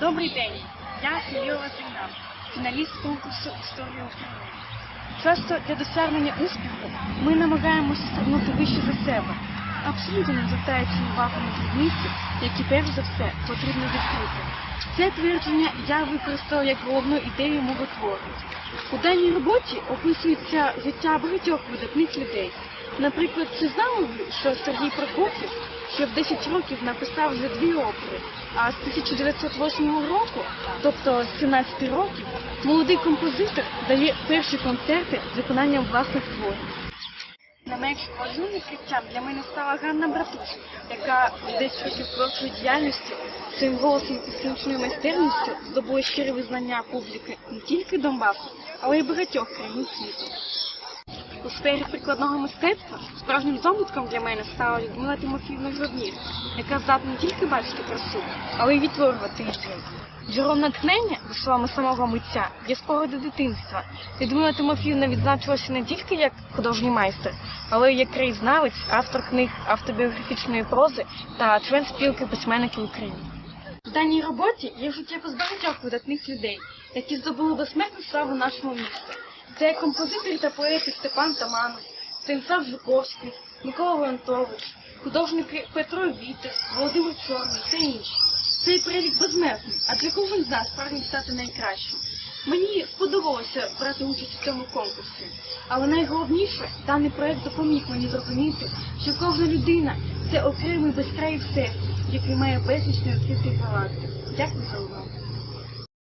Добрий день, я Юлія Васильна, фіналіст конкурсу Історія України. Часто для досягнення успіху ми намагаємося стрибнути вище за себе, абсолютно не звертаючи увагу на дрібниці, які перш за все потрібно відкрити. Це твердження я використав як головну ідею мого твору. У даній роботі описується життя багатьох видатних людей. Наприклад, чи знали ви, що Сергій Прокоф'єв ще в 10 років написав вже дві опери, а з 1908 року, тобто з 17 років, молодий композитор дає перші концерти з виконанням власних творів. Не менш важливим відкриттям для мене стала Ганна Братуш, яка в 10 років творчої діяльності своїм голосом і сценічною майстерністю здобула щире визнання публіки не тільки Донбасу, але й багатьох країн світу. У сфері прикладного мистецтва справжнім здобутком для мене стала Людмила Тимофіївна Гробнір, яка здатна не тільки бачити красу, але й відтворювати її. Джерелом натхнення, за словами самого митця, є спогади дитинства. Людмила Тимофіївна відзначилася не тільки як художній майстер, але й як краєзнавець, автор книг автобіографічної прози та член спілки письменників України. В даній роботі є життєпис багатьох видатних людей, які здобули безсмертну славу нашому місту. Це композитори та поети Степан Таманов, Станіслав Жуковський, Микола Леонтович, художники Петро Вітер, Володимир Чорний та інші. Цей перелік безмежний, для кожен з нас прагне стати найкращим. Мені сподобалося брати участь у цьому конкурсі, але найголовніше, даний проект допоміг мені зрозуміти, що кожна людина це окремий безкраїв всесвіт, який має безліч неоцінних галактик. Дякую за увагу.